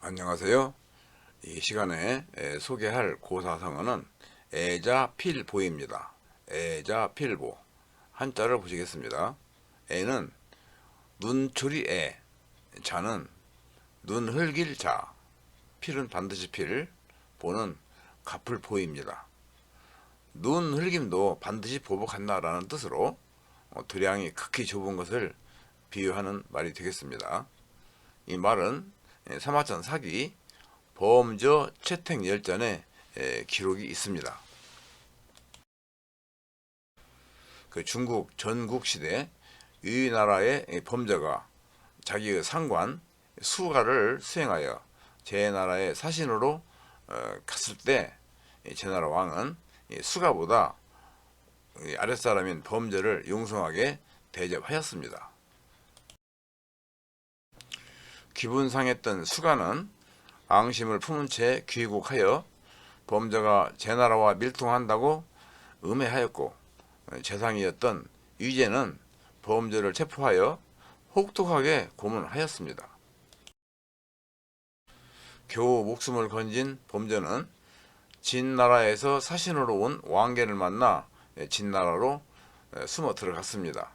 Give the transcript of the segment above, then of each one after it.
안녕하세요. 이 시간에 에, 소개할 고사성어는 애자필보입니다. 애자필보 한자를 보시겠습니다. 애는 눈초리 애, 자는 눈 흘길 자, 필은 반드시 필, 보는 갚을 보입니다. 눈 흘김도 반드시 보복한다라는 뜻으로 어, 도량이 극히 좁은 것을 비유하는 말이 되겠습니다. 이 말은 예, 사마천 사기 범저 채택 열전에 예, 기록이 있습니다. 그 중국 전국 시대 이 나라의 범저가 자기의 상관 수가를 수행하여 제 나라의 사신으로 어, 갔을 때 제 나라 왕은 이 수가보다 이 아랫사람인 범저를 용성하게 대접하였습니다. 기분 상했던 수가는 앙심을 품은 채 귀국하여 범저가 제 나라와 밀통한다고 음해하였고 재상이었던 유제는 범저를 체포하여 혹독하게 고문하였습니다. 겨우 목숨을 건진 범저는 진나라에서 사신으로 온 왕계를 만나 진나라로 숨어 들어갔습니다.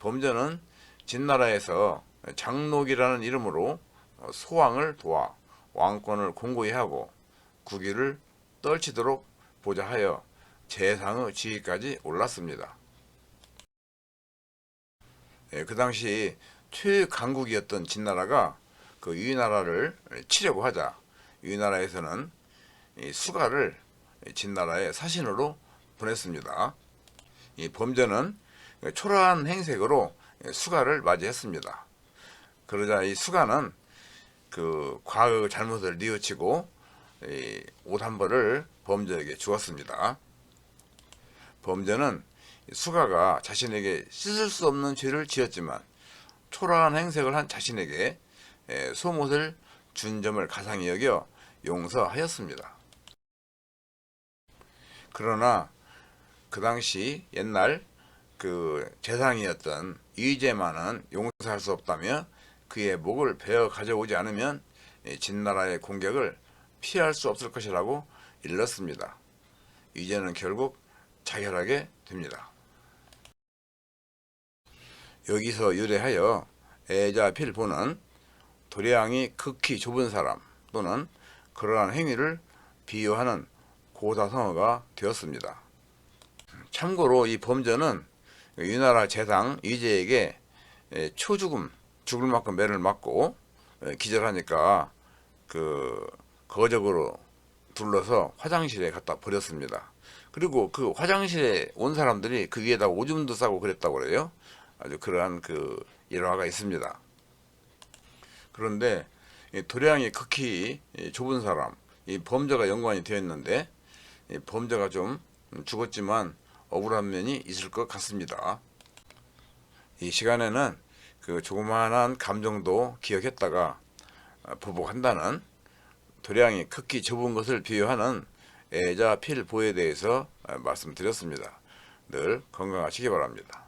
범저는 진나라에서 장록이라는 이름으로 소왕을 도와 왕권을 공고히 하고 국위를 떨치도록 보좌하여 재상의 지위까지 올랐습니다. 예, 그 당시 최강국이었던 진나라가 그 유나라를 치려고 하자 유나라에서는 이 수가를 진나라의 사신으로 보냈습니다. 이 범죄는 초라한 행색으로 수가를 맞이했습니다. 그러자 이 수가는 그 과거 잘못을 뉘우치고 옷 한 벌을 범죄에게 주었습니다. 범죄는 수가가 자신에게 씻을 수 없는 죄를 지었지만 초라한 행색을 한 자신에게 소못을 준 점을 가상히 여겨 용서하였습니다. 그러나 그 당시 옛날 그 재상이었던 이재만은 용서할 수 없다며 그의 목을 베어 가져오지 않으면 진나라의 공격을 피할 수 없을 것이라고 일렀습니다. 이제는 결국 자결하게 됩니다. 여기서 유래하여 애자필보는 도량이 극히 좁은 사람 또는 그러한 행위를 비유하는 고사성어가 되었습니다. 참고로 이 범죄는 유나라 재상 이제에게 초죽음 죽을 만큼 매를 맞고 기절하니까 그 거적으로 둘러서 화장실에 갖다 버렸습니다. 그리고 그 화장실에 온 사람들이 그 위에다 오줌도 싸고 그랬다고 그래요. 아주 그러한 그 일화가 있습니다. 그런데 도량이 극히 좁은 사람, 이 범죄가 연관이 되어 있는데 범죄가 좀 죽었지만 억울한 면이 있을 것 같습니다. 이 시간에는 그 조그마한 감정도 기억했다가 보복한다는 도량이 극히 좁은 것을 비유하는 애자 필보에 대해서 말씀드렸습니다. 늘 건강하시기 바랍니다.